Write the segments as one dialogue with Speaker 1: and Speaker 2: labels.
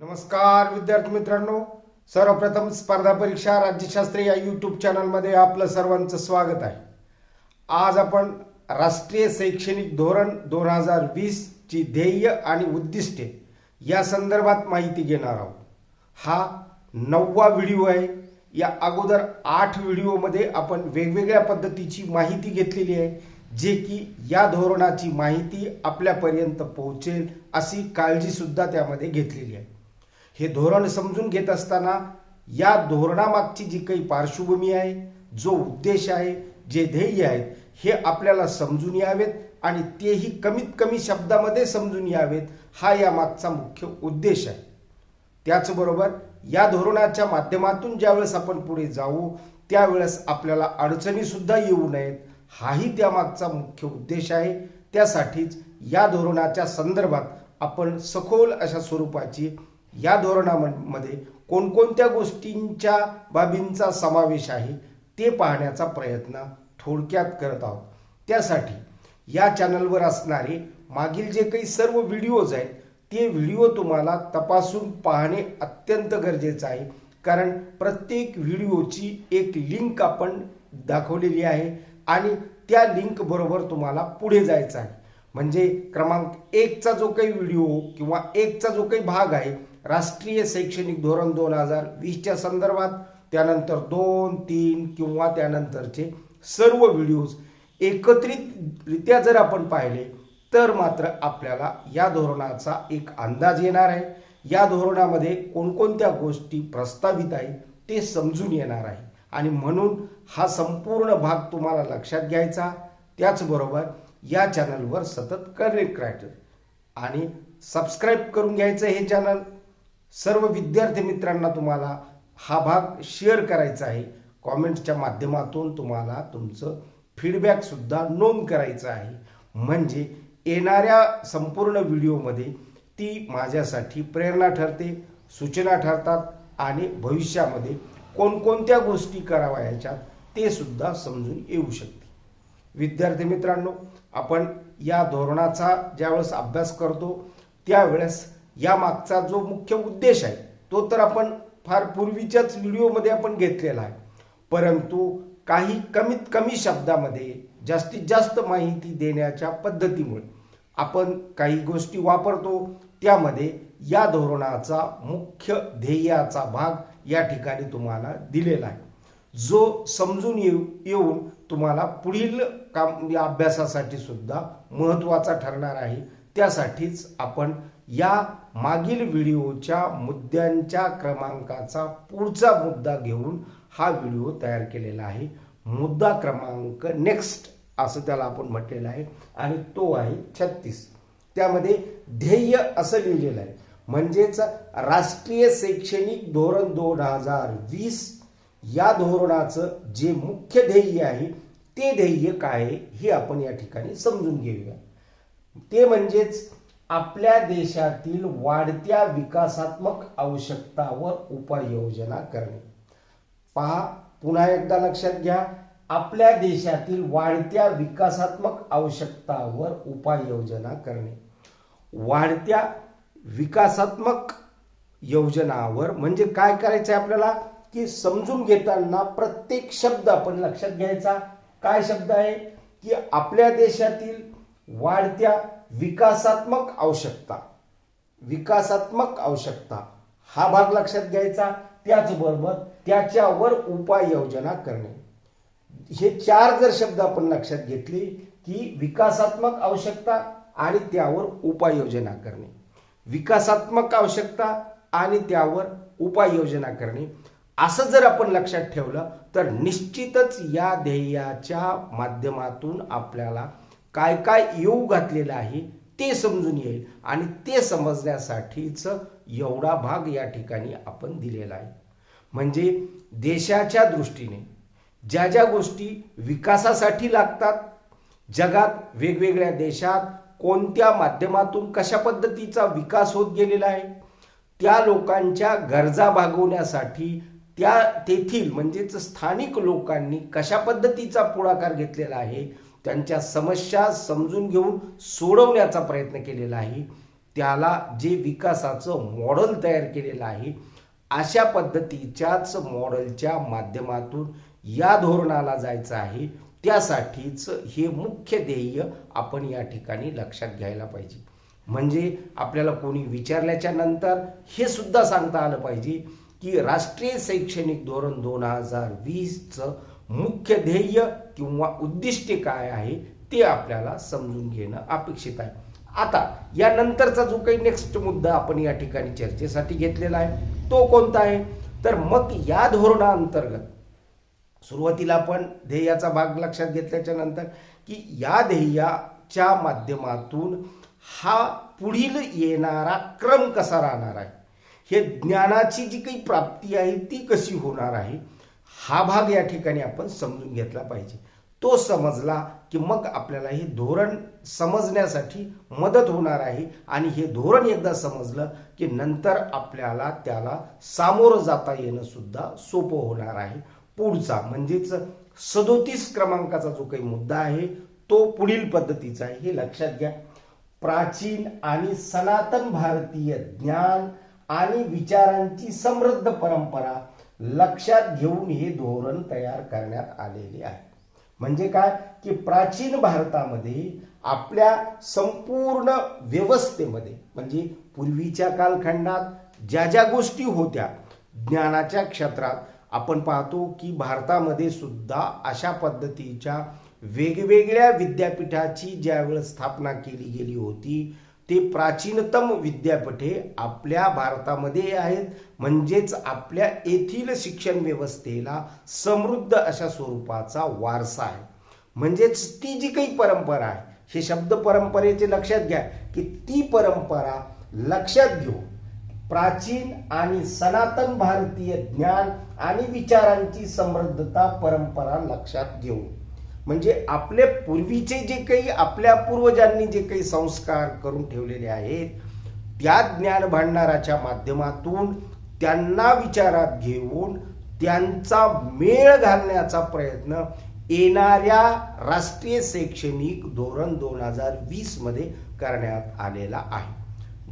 Speaker 1: नमस्कार विद्यार्थी मित्रांनो. सर्वप्रथम स्पर्धा परीक्षा राज्यशास्त्र या यूट्यूब चॅनलमध्ये आपलं सर्वांचं स्वागत आहे. आज आपण राष्ट्रीय शैक्षणिक धोरण दोन हजार वीसची ध्येय आणि उद्दिष्टे या संदर्भात माहिती घेणार आहोत. हा नववा व्हिडिओ आहे. या अगोदर आठ व्हिडिओमध्ये आपण वेगवेगळ्या पद्धतीची माहिती घेतलेली आहे जे की या धोरणाची माहिती आपल्यापर्यंत पोहोचेल अशी काळजीसुद्धा त्यामध्ये घेतलेली आहे. हे धोरण समजून घेत असताना या धोरणामागची जी काही पार्श्वभूमी आहे जो उद्देश आहे जे ध्येय आहेत हे आपल्याला समजून यावेत आणि तेही कमीत कमी शब्दामध्ये समजून यावेत हा या मागचा मुख्य उद्देश आहे. त्याचबरोबर या धोरणाच्या माध्यमातून ज्यावेळेस आपण पुढे जाऊ त्यावेळेस आपल्याला अडचणीसुद्धा येऊ नयेत हाही त्यामागचा मुख्य उद्देश आहे. त्यासाठीच या धोरणाच्या संदर्भात आपण सखोल अशा स्वरूपाची या धोरणामध्ये कोणकोणत्या गोष्टींच्या बाबींचा समावेश आहे ते पाहण्याचा प्रयत्न थोडक्यात करत आहोत. त्यासाठी या चॅनलवर असणारे मागील जे काही सर्व व्हिडिओज आहेत ते व्हिडिओ तुम्हाला तपासून पाहणे अत्यंत गरजेचं आहे. कारण प्रत्येक व्हिडिओची एक लिंक आपण दाखवलेली आहे आणि त्या लिंकबरोबर तुम्हाला पुढे जायचं आहे. म्हणजे क्रमांक एकचा जो काही व्हिडिओ किंवा एकचा जो काही भाग आहे राष्ट्रीय शैक्षणिक धोरण दोन हजार वीसच्या संदर्भात त्यानंतर दोन तीन किंवा त्यानंतरचे सर्व व्हिडिओज एकत्रितरित्या जर आपण पाहिले तर मात्र आपल्याला या धोरणाचा एक अंदाज येणार आहे. या धोरणामध्ये कोणकोणत्या गोष्टी प्रस्तावित आहेत ते समजून येणार आहे. आणि म्हणून हा संपूर्ण भाग तुम्हाला लक्षात घ्यायचा. त्याचबरोबर या चॅनलवर सतत कनेक्ट राहायचं आणि सबस्क्राईब करून घ्यायचं हे चॅनल सर्व विद्यार्थी मित्रांना तुम्हाला हा भाग शेअर करायचा आहे. कॉमेंटच्या माध्यमातून तुम्हाला तुमचं फीडबॅकसुद्धा नोंद करायचं आहे. म्हणजे येणाऱ्या संपूर्ण व्हिडिओमध्ये ती माझ्यासाठी प्रेरणा ठरते सूचना ठरतात आणि भविष्यामध्ये कोणकोणत्या गोष्टी करावयाच्या ते सुद्धा समजून येऊ शकते. विद्यार्थी मित्रांनो आपण या धोरणाचा ज्यावेळेस अभ्यास करतो त्यावेळेस या मागचा जो मुख्य उद्देश आहे तो तर आपण फार पूर्वीच्याच व्हिडिओमध्ये आपण घेतलेला आहे. परंतु काही कमीत कमी शब्दामध्ये जास्तीत जास्त माहिती देण्याच्या पद्धतीमुळे आपण काही गोष्टी वापरतो. त्यामध्ये या धोरणाचा मुख्य ध्येयाचा भाग या ठिकाणी तुम्हाला दिलेला आहे. जो समजून येऊ येऊन तुम्हाला पुढील काम या अभ्यासासाठी सुद्धा महत्त्वाचा ठरणार आहे. त्यासाठीच आपण या मागील व्हिडिओच्या मुद्द्यांच्या क्रमांकाचा पुढचा मुद्दा घेऊन हा व्हिडिओ तयार केलेला आहे. मुद्दा क्रमांक नेक्स्ट असं त्याला आपण म्हटलेलं आहे. आणि तो आहे छत्तीस. त्यामध्ये ध्येय असं लिहिलेलं आहे. म्हणजेच राष्ट्रीय शैक्षणिक धोरण दोन हजार वीस या धोरणाचं जे मुख्य ध्येय आहे ते ध्येय काय आहे हे आपण या ठिकाणी समजून घेऊया. ते म्हणजेच आपल्या देशातील वाढत्या विकासात्मक आवश्यकतावर उपाययोजना करणे. पहा पुन्हा एकदा लक्षात घ्या आपल्या देशातील वाढत्या विकासात्मक आवश्यकतावर उपाययोजना करणे. वाढत्या विकासात्मक योजनावर म्हणजे काय करायचं आहे आपल्याला? की समजून घेताना प्रत्येक शब्द आपण लक्षात घ्यायचा. काय शब्द आहे? की आपल्या देशातील वाढत्या विकासात्मक आवश्यकता. विकासात्मक आवश्यकता. हा भाग लक्षात घ्यायचा त्याचबरोबर त्याच्यावर उपाययोजना करणे. हे चार जर शब्द आपण लक्षात घेतले की विकासात्मक आवश्यकता आणि त्यावर उपाययोजना करणे. विकासात्मक आवश्यकता आणि त्यावर उपाययोजना करणे. असं जर आपण लक्षात ठेवलं तर निश्चितच या ध्येयाच्या माध्यमातून आपल्याला काय काय येऊ घातलेलं आहे ते समजून येईल. आणि ते समजण्यासाठीच एवढा भाग या ठिकाणी आपण दिलेला आहे. म्हणजे देशाच्या दृष्टीने ज्या ज्या गोष्टी विकासासाठी लागतात जगात वेगवेगळ्या देशात कोणत्या माध्यमातून कशा पद्धतीचा विकास होत गेलेला आहे त्या लोकांच्या गरजा भागवण्यासाठी त्या तेथील म्हणजेच स्थानिक लोकांनी कशा पद्धतीचा पुढाकार घेतलेला आहे त्यांच्या समस्या समजून घेऊन सोडवण्याचा प्रयत्न केलेला आहे. त्याला जे विकासाचं मॉडेल तयार केलेलं आहे अशा पद्धतीच्याच मॉडेलच्या माध्यमातून या धोरणाला जायचं आहे. त्यासाठीच हे मुख्य ध्येय आपण या ठिकाणी लक्षात घ्यायला पाहिजे. म्हणजे आपल्याला कोणी विचारल्याच्या नंतर हे सुद्धा सांगता आलं पाहिजे की राष्ट्रीय शैक्षणिक धोरण दोन हजार वीसचं मुख्य ध्येय किंवा उद्दिष्टे काय आहे ते आपल्याला समजून घेणं अपेक्षित आहे. आता यानंतरचा जो काही नेक्स्ट मुद्दा आपण या ठिकाणी चर्चेसाठी घेतलेला आहे तो कोणता आहे? तर मग या धोरणाअंतर्गत सुरुवातीला आपण ध्येयाचा भाग लक्षात घेतल्याच्या नंतर की या ध्येयाच्या माध्यमातून हा पुढील येणारा क्रम कसा राहणार आहे? हे ज्ञानाची जी काही प्राप्ती आहे ती कशी होणार आहे? हा भाग या ठिकाणी आपण समजून घेतला पाहिजे. तो समजला की मग आपल्याला हे धोरण समजण्यासाठी मदत होणार आहे आणि हे धोरण एकदा समजलं की नंतर आपल्याला त्याला सामोरं जाता येणं सुद्धा सोपं होणार आहे. पुढचा म्हणजेच सदोतीस क्रमांकाचा जो काही मुद्दा आहे तो पुढील पद्धतीचा आहे. हे लक्षात घ्या. प्राचीन आणि सनातन भारतीय ज्ञान आणि विचारांची समृद्ध परंपरा लक्षात घेऊन हे धोरण तयार करण्यात आलेले आहे. म्हणजे काय? की प्राचीन भारतामध्ये आपल्या संपूर्ण व्यवस्थेमध्ये म्हणजे पूर्वीच्या कालखंडात ज्या ज्या गोष्टी होत्या ज्ञानाच्या क्षेत्रात आपण पाहतो की भारतामध्ये सुद्धा अशा पद्धतीच्या वेगवेगळ्या विद्यापीठाची ज्यावेळेस स्थापना केली गेली होती ते प्राचीनतम विद्यापीठे आपल्या भारतामध्ये आहेत. म्हणजेच आपल्या येथील शिक्षण व्यवस्थेला समृद्ध अशा स्वरूपाचा वारसा आहे. म्हणजेच ती जी काही परंपरा आहे हे शब्द परंपरेचे लक्षात घ्या की ती परंपरा लक्षात घेऊ प्राचीन आणि सनातन भारतीय ज्ञान आणि विचारांची समृद्धता परंपरा लक्षात घेऊ म्हणजे आपले पूर्वीचे जे काही आपल्या पूर्वजांनी जे काही संस्कार करून ठेवलेले आहेत त्या ज्ञान भांडाराच्या माध्यमातून त्यांना विचारात घेऊन त्यांचा मेळ घालण्याचा प्रयत्न येणाऱ्या राष्ट्रीय शैक्षणिक धोरण दोन हजार वीसमध्ये करण्यात आलेला आहे.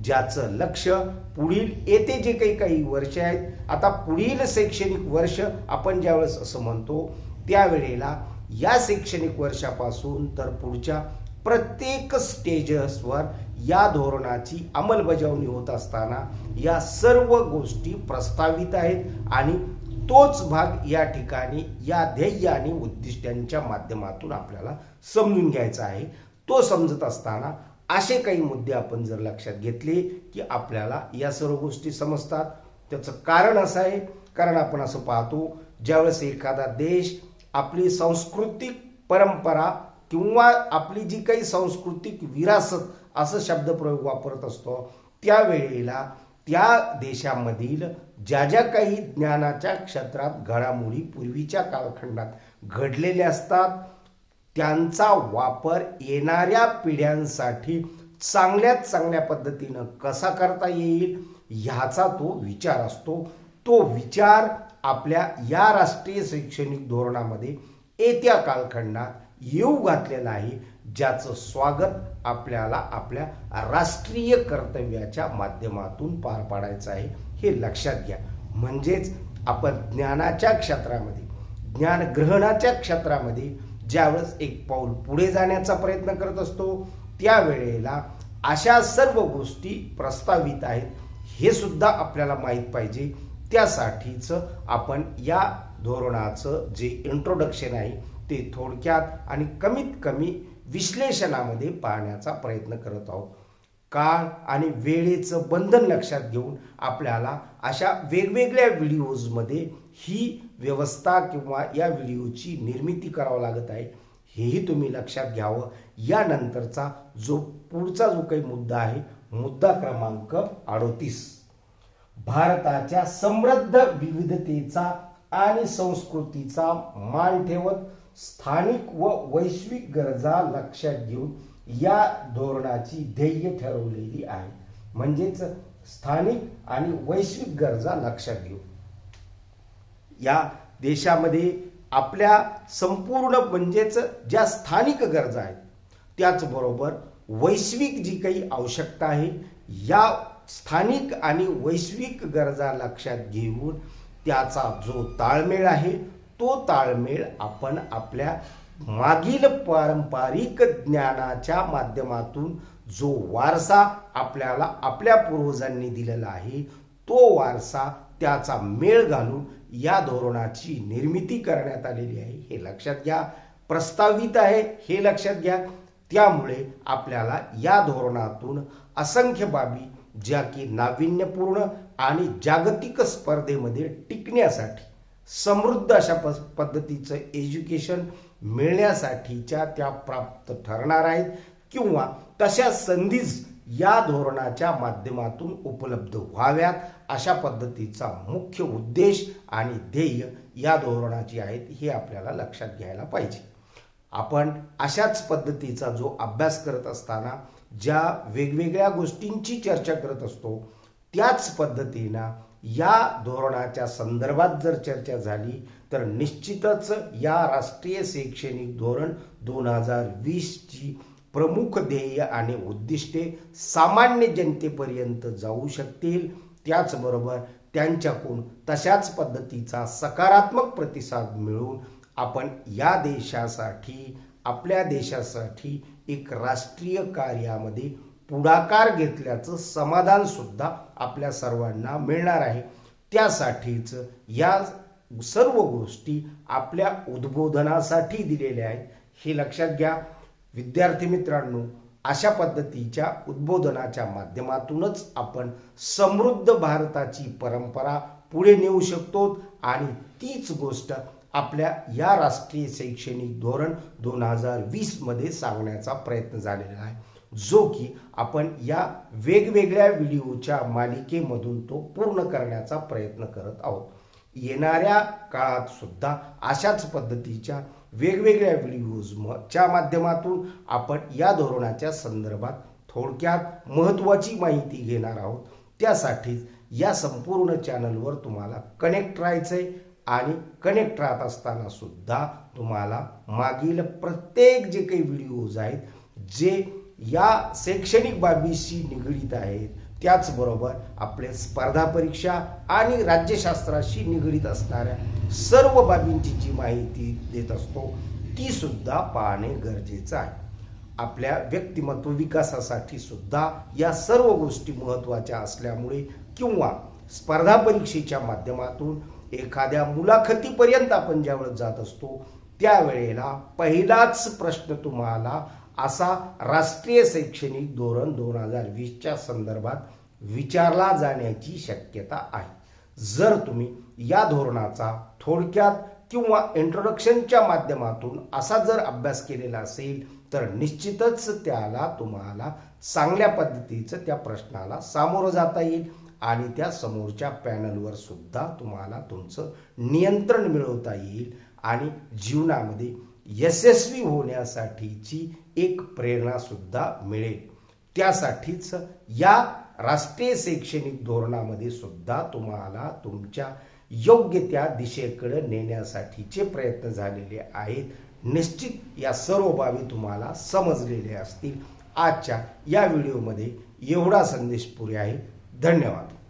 Speaker 1: ज्याचं लक्ष पुढील येते जे काही काही वर्ष आहेत. आता पुढील शैक्षणिक वर्ष आपण ज्यावेळेस असं म्हणतो त्यावेळेला या शैक्षणिक वर्षापासून तर पुढच्या प्रत्येक स्टेजसवर या धोरणाची अंमलबजावणी होत असताना या सर्व गोष्टी प्रस्तावित आहेत आणि तोच भाग या ठिकाणी या ध्येय आणि उद्दिष्टांच्या माध्यमातून आपल्याला समजून घ्यायचा आहे. तो समजत असताना असे काही मुद्दे आपण जर लक्षात घेतले की आपल्याला या सर्व गोष्टी समजतात. त्याचं कारण असं आहे. कारण आपण असं पाहतो ज्यावेळेस एखादा देश आपली सांस्कृतिक परंपरा किंवा आपली जी काही सांस्कृतिक विरासत असं शब्दप्रयोग वापरत असतो त्यावेळेला त्या देशामधील ज्या ज्या काही ज्ञानाच्या क्षेत्रात घडामोडी पूर्वीच्या कालखंडात घडलेल्या असतात त्यांचा वापर येणाऱ्या पिढ्यांसाठी चांगल्यात चांगल्या पद्धतीनं कसा करता येईल ह्याचा तो विचार असतो. तो विचार आपल्या या राष्ट्रीय शैक्षणिक धोरणामध्ये येत्या कालखंडात येऊ घातलेला आहे ज्याचं स्वागत आपल्याला आपल्या राष्ट्रीय कर्तव्याच्या माध्यमातून पार पाडायचं आहे हे लक्षात घ्या. म्हणजेच आपण ज्ञानाच्या क्षेत्रामध्ये ज्ञानग्रहणाच्या क्षेत्रामध्ये ज्यावेळेस एक पाऊल पुढे जाण्याचा प्रयत्न करत असतो त्यावेळेला अशा सर्व गोष्टी प्रस्तावित आहेत हे सुद्धा आपल्याला माहीत पाहिजे. त्यासाठीचं आपण या धोरणाचं जे इंट्रोडक्शन आहे ते थोडक्यात आणि कमीत कमी विश्लेषणामध्ये पाहण्याचा प्रयत्न करत आहोत. काळ आणि वेळेचं बंधन लक्षात घेऊन आपल्याला अशा वेगवेगळ्या व्हिडिओजमध्ये ही व्यवस्था किंवा या व्हिडिओची निर्मिती करावं लागत आहे हेही तुम्ही लक्षात घ्यावं. यानंतरचा जो पुढचा जो काही मुद्दा आहे मुद्दा क्रमांक अडोतीस. भारताच्या समृद्ध विविधतेचा आणि संस्कृतीचा मान ठेवत स्थानिक व वैश्विक गरजा लक्षात घेऊन या धोरणाची ध्येय ठरवलेली आहे. म्हणजेच स्थानिक आणि वैश्विक गरजा लक्षात घेऊन. या देशामध्ये आपल्या संपूर्ण म्हणजेच ज्या स्थानिक गरजा आहेत त्याचबरोबर वैश्विक जी काही आवश्यकता आहे या स्थानिक आणि वैश्विक गरजा लक्षात घेऊन त्याचा जो ताळमेळ आहे तो ताळमेळ आपण आपल्या मागील पारंपरिक ज्ञानाच्या माध्यमातून जो वारसा आपल्याला आपल्या पूर्वजांनी दिलेला आहे तो वारसा त्याचा मेळ घालून या धोरणाची निर्मिती करण्यात आलेली आहे. हे लक्षात घ्या. प्रस्तावित आहे हे लक्षात घ्या. त्यामुळे आपल्याला या धोरणातून असंख्य बाबी ज्या की नाविन्यपूर्ण आणि जागतिक स्पर्धेमध्ये टिकण्यासाठी समृद्ध अशा प पद्धतीचं एज्युकेशन मिळण्यासाठीच्या त्या प्राप्त ठरणार आहेत किंवा तशा संधीच या धोरणाच्या माध्यमातून उपलब्ध व्हाव्यात अशा पद्धतीचा मुख्य उद्देश आणि ध्येय या धोरणाची आहेत हे आपल्याला लक्षात घ्यायला पाहिजे. आपण अशाच पद्धतीचा जो अभ्यास करत असताना ज्या वेगवेगळ्या गोष्टींची चर्चा करत असतो त्याच पद्धतीनं या धोरणाच्या संदर्भात जर चर्चा झाली तर निश्चितच या राष्ट्रीय शैक्षणिक धोरण दोन हजार वीसची प्रमुख ध्येय आणि उद्दिष्टे सामान्य जनतेपर्यंत जाऊ शकतील. त्याचबरोबर त्यांच्याकडून तशाच पद्धतीचा सकारात्मक प्रतिसाद मिळून आपण या देशासाठी आपल्या देशासाठी एक राष्ट्रीय कार्यामध्ये पुढाकार घेतल्याचं समाधान सुद्धा आपल्या सर्वांना मिळणार आहे. त्यासाठीच या सर्व गोष्टी आपल्या उद्बोधनासाठी दिलेल्या आहेत. हे लक्षात घ्या. विद्यार्थी मित्रांनो अशा पद्धतीच्या उद्बोधनाच्या माध्यमातूनच आपण समृद्ध भारताची परंपरा पुढे नेऊ शकतो आणि तीच गोष्ट आपल्या या राष्ट्रीय शैक्षणिक धोरण दोन हजार वीसमध्ये सांगण्याचा प्रयत्न झालेला आहे. जो की आपण या वेगवेगळ्या व्हिडिओच्या मालिकेमधून तो पूर्ण करण्याचा प्रयत्न करत आहोत. येणाऱ्या काळात सुद्धा अशाच पद्धतीच्या वेगवेगळ्या व्हिडिओजच्या माध्यमातून आपण या धोरणाच्या संदर्भात थोडक्यात महत्त्वाची माहिती घेणार आहोत. त्यासाठीच या संपूर्ण चॅनलवर तुम्हाला कनेक्ट राहायचं आहे आणि कनेक्ट राहत असताना सुद्धा तुम्हाला मागील प्रत्येक जे काही व्हिडिओज आहेत जे या शैक्षणिक बाबीशी निगडीत आहेत त्याचबरोबर आपले स्पर्धा परीक्षा आणि राज्यशास्त्राशी निगडीत असणाऱ्या सर्व बाबींची जी माहिती देत असतो ती सुद्धा पाहणे गरजेचं आहे. आपल्या व्यक्तिमत्व विकासासाठी सुद्धा या सर्व गोष्टी महत्त्वाच्या असल्यामुळे किंवा स्पर्धा परीक्षेच्या माध्यमातून एखाद्या मुलाखतीपर्यंत आपण ज्यावेळेस जात असतो त्यावेळेला पहिलाच प्रश्न तुम्हाला असा राष्ट्रीय शैक्षणिक धोरण दोन हजार वीसच्या संदर्भात विचारला जाण्याची शक्यता आहे. जर तुम्ही या धोरणाचा थोडक्यात किंवा इंट्रोडक्शनच्या माध्यमातून असा जर अभ्यास केलेला असेल तर निश्चितच त्याला तुम्हाला चांगल्या पद्धतीचं त्या प्रश्नाला सामोरं जाता येईल. आणि त्या समोरच्या पॅनलवर सुद्धा तुम्हाला तुमचं नियंत्रण मिळवता येईल आणि जीवनामध्ये यशस्वी होण्यासाठीची एक प्रेरणासुद्धा मिळेल. त्यासाठीच या राष्ट्रीय शैक्षणिक धोरणामध्ये सुद्धा तुम्हाला तुमच्या योग्य त्या दिशेकडे नेण्यासाठीचे प्रयत्न झालेले आहेत. निश्चित या सर्व बाबी तुम्हाला समजलेल्या असतील. आजच्या या व्हिडिओमध्ये एवढा संदेश पुरे आहे. धन्यवाद.